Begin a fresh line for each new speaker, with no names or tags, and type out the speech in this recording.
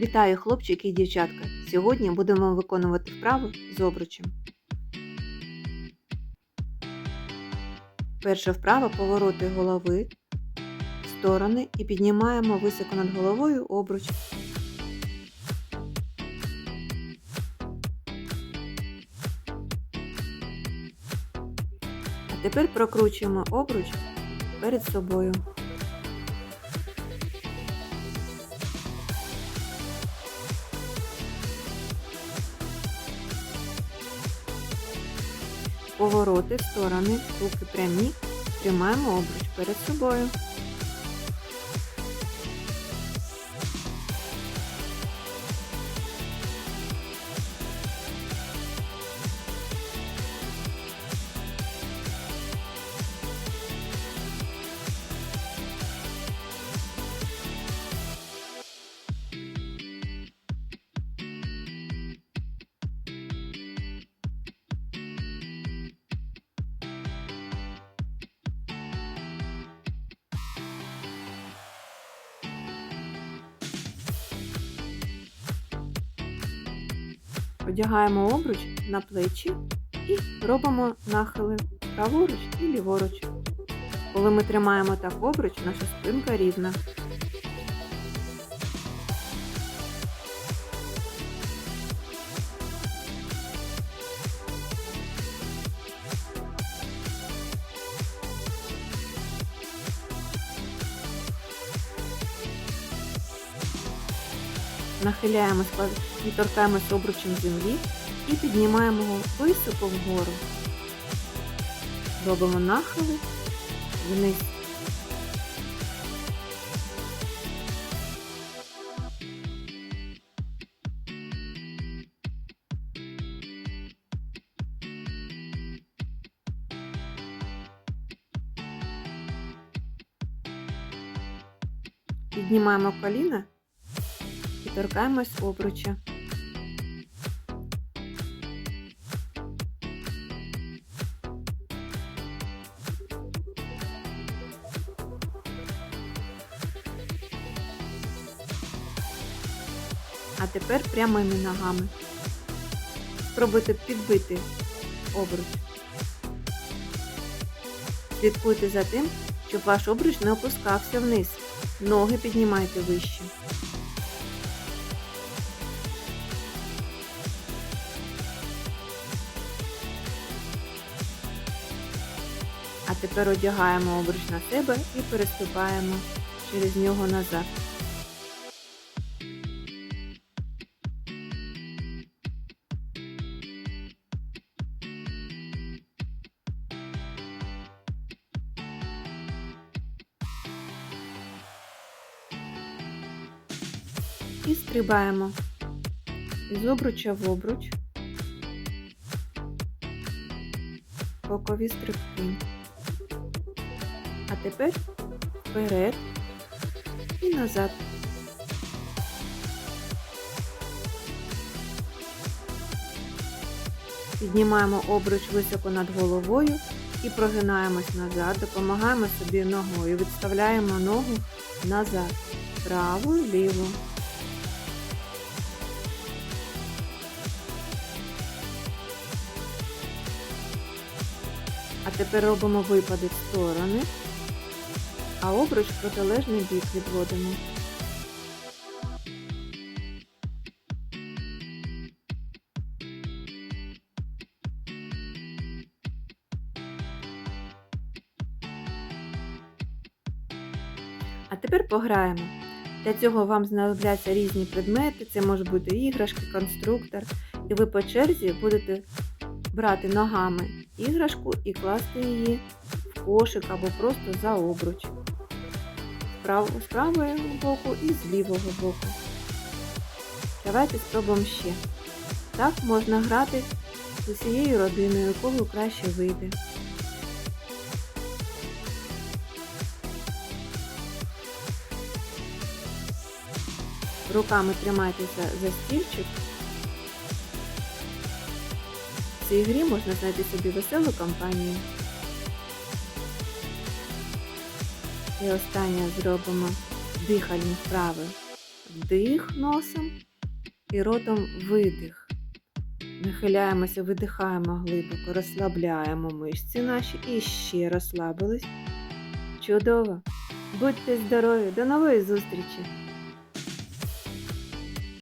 Вітаю, хлопчики і дівчатка! Сьогодні будемо виконувати вправи з обручем. Перша вправа повороти голови в сторони і піднімаємо високо над головою обруч. А тепер прокручуємо обруч перед собою. Повороти сторони, руки прямі, тримаємо обруч перед собою. Одягаємо обруч на плечі і робимо нахили праворуч і ліворуч. Коли ми тримаємо так обруч, наша спинка рівна. Нахиляємось і торкаємось обручем землі і піднімаємо його високо вгору. Робимо нахили вниз. Піднімаємо коліна торкаємось обруча. А тепер прямими ногами. Спробуйте підбити обруч. Слідкуйте за тим, щоб ваш обруч не опускався вниз. Ноги піднімайте вище. Тепер одягаємо обруч на себе і переступаємо через нього назад. І стрибаємо із обруча в обруч, бокові стрибки. А тепер вперед і назад. Піднімаємо обруч високо над головою і прогинаємось назад, допомагаємо собі ногою, відставляємо ногу назад, праву і ліву. А тепер робимо випади в сторони, а обруч в протилежний бік відводимо. А тепер пограємо. Для цього вам знадобляться різні предмети, це може бути іграшки, конструктор, і ви по черзі будете брати ногами іграшку і класти її в кошик або просто за обруч. З правого боку і з лівого боку. Давайте спробуємо ще. Так можна грати з усією родиною, кого краще вийде. Руками тримайтеся за стільчик. В цій грі можна знайти собі веселу компанію. І останнє зробимо дихальні вправи вдих носом і ротом видих. Нахиляємося, видихаємо глибоко, розслабляємо мишці наші і ще розслабились. Чудово! Будьте здорові! До нової зустрічі!